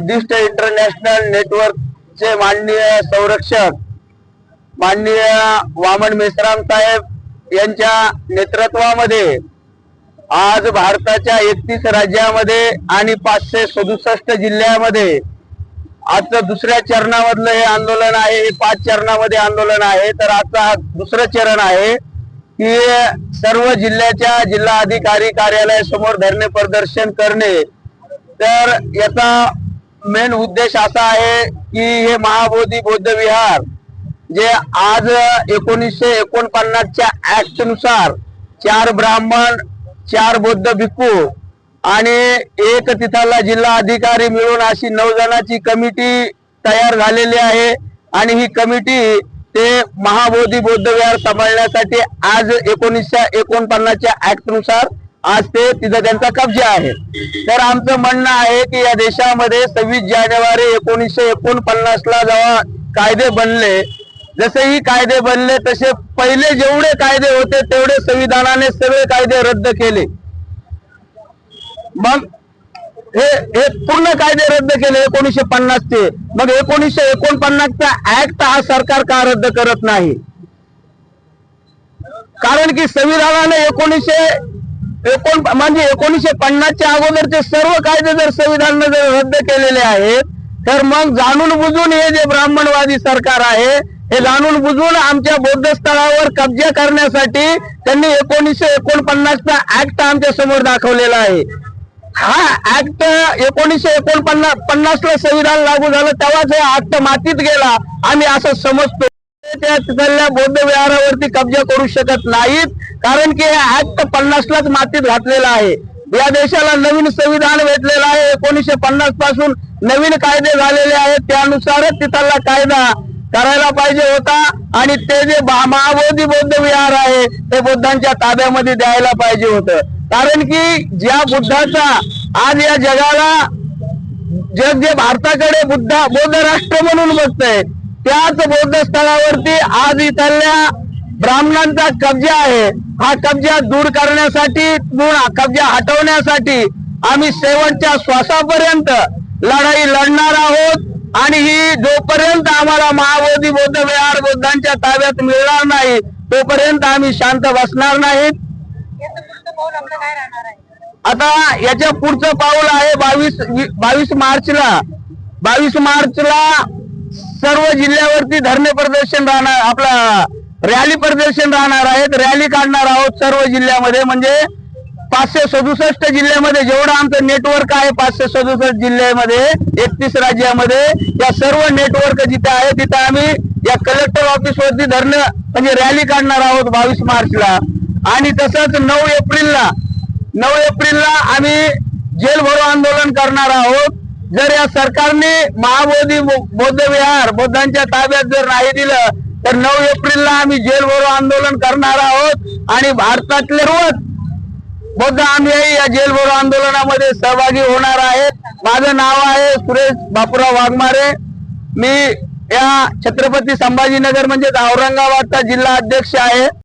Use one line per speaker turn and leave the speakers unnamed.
Buddhist international नेटवर्कचे माननीय संरक्षक माननीय वामन मेसराम साहेब यांच्या नेतृत्वामध्ये आज भारताच्या एकतीस राज्यामध्ये आणि पाचशे सदुसष्ट जिल्ह्यामध्ये आजचं दुसऱ्या चरणामधलं हे आंदोलन आहे हे पाच चरणामध्ये आंदोलन आहे. तर आजचा हा दुसरं चरण आहे की सर्व जिल्ह्याच्या जिल्हाधिकारी कार्यालयासमोर धरणे प्रदर्शन करणे. तर याचा मेन उद्देश असा आहे की हे महाबोधी बौद्ध विहार जे आज एकोणीसशे एकोणपन्नासच्या ऍक्टनुसार चार ब्राह्मण चार बौद्ध भिक्खू आणि एक तिथला जिल्हा अधिकारी मिळून अशी नऊ जणांची कमिटी तयार झालेली आहे. आणि ही कमिटी ते महाबोधी बौद्ध विहार सांभाळण्यासाठी आज एकोणीसशे एकोणपन्नासच्या ऍक्टनुसार आज ते तिथं त्यांचा कब्जा आहे. तर आमचं म्हणणं आहे की या देशामध्ये सव्वीस जानेवारी एकोणीसशे एकोणपन्नास ला जेव्हा कायदे बनले जसे ही कायदे बनले तसे पहिले जेवढे कायदे होते तेवढे संविधानाने सगळे कायदे रद्द केले. मग हे हे पूर्ण कायदे रद्द केले एकोणीसशे पन्नास चे. मग एकोणीसशे एकोणपन्नासचा ऍक्ट हा सरकार का रद्द करत नाही? कारण की संविधानाने एकोणीसशे एकोण म्हणजे एकोणीसशे पन्नासच्या अगोदरचे सर्व कायदे जर संविधानानं जर रद्द केलेले आहेत तर मग जाणून बुजून हे जे ब्राह्मणवादी सरकार आहे हे जाणून बुजून आमच्या बौद्ध स्थळावर कब्जा करण्यासाठी त्यांनी एकोणीसशे एकोणपन्नासचा ऍक्ट आमच्यासमोर दाखवलेला आहे. हा ऍक्ट एकोणीसशे एकोणपन्नास पन्नासला संविधान लागू झालं तेव्हाच हे ऍक्ट मातीत गेला. आम्ही असं समजतो. त्या तिथल्या बौद्ध विहारावरती कब्जा करू शकत नाहीत कारण की हे ऍक्ट पन्नासलाच मातीत घातलेला आहे. या देशाला नवीन संविधान भेटलेलं आहे. एकोणीसशे पन्नासपासून नवीन कायदे झालेले आहेत. त्यानुसारच तिथला कायदा करायला पाहिजे होता. आणि ते जे महाबोधी बौद्ध विहार आहे ते बुद्धांच्या ताब्यामध्ये द्यायला पाहिजे होतं. कारण की ज्या बुद्धाचा आज या जगाला जग जे भारताकडे बुद्ध बौद्ध राष्ट्र म्हणून बघतंय त्याच बौद्ध स्थळावरती आज इथल्या ब्राह्मणांचा कब्जा आहे. हा कब्जा दूर करण्यासाठी कब्जा हटवण्यासाठी आम्ही शेवटच्या श्वासापर्यंत लढाई लढणार आहोत आणि ही जोपर्यंत आम्हाला महाबोधी बौद्ध विहार बुद्धांच्या ताब्यात मिळणार नाही तोपर्यंत आम्ही शांत बसणार नाहीत. आता याच्या पुढचं पाऊल आहे बावीस बावीस मार्चला. बावीस मार्चला सर्व जिल्ह्यावरती धरणे प्रदर्शन राहणार आपला रॅली प्रदर्शन राहणार आहेत. रॅली काढणार आहोत सर्व जिल्ह्यामध्ये. म्हणजे पाचशे सदुसष्ट जिल्ह्यामध्ये जेवढं आमचं नेटवर्क आहे पाचशे सदुसष्ट जिल्ह्यामध्ये एकतीस राज्यामध्ये या सर्व नेटवर्क जिथे आहे तिथे आम्ही या कलेक्टर ऑफिसवरती धरणं म्हणजे रॅली काढणार आहोत बावीस मार्चला. आणि तसंच नऊ एप्रिलला नऊ एप्रिलला आम्ही जेल भरो आंदोलन करणार आहोत. जर या सरकारने महाबोधी बौद्ध विहार बौद्धांच्या ताब्यात जर नाही दिलं तर नऊ एप्रिलला आम्ही जेलभरो आंदोलन करणार आहोत आणि भारतातले रोज बौद्ध अनुयायी या जेलभरो आंदोलनामध्ये सहभागी होणार आहेत. माझं नाव आहे सुरेश बापूराव वाघमारे. मी या छत्रपती संभाजीनगर म्हणजेच औरंगाबादचा जिल्हा अध्यक्ष आहे.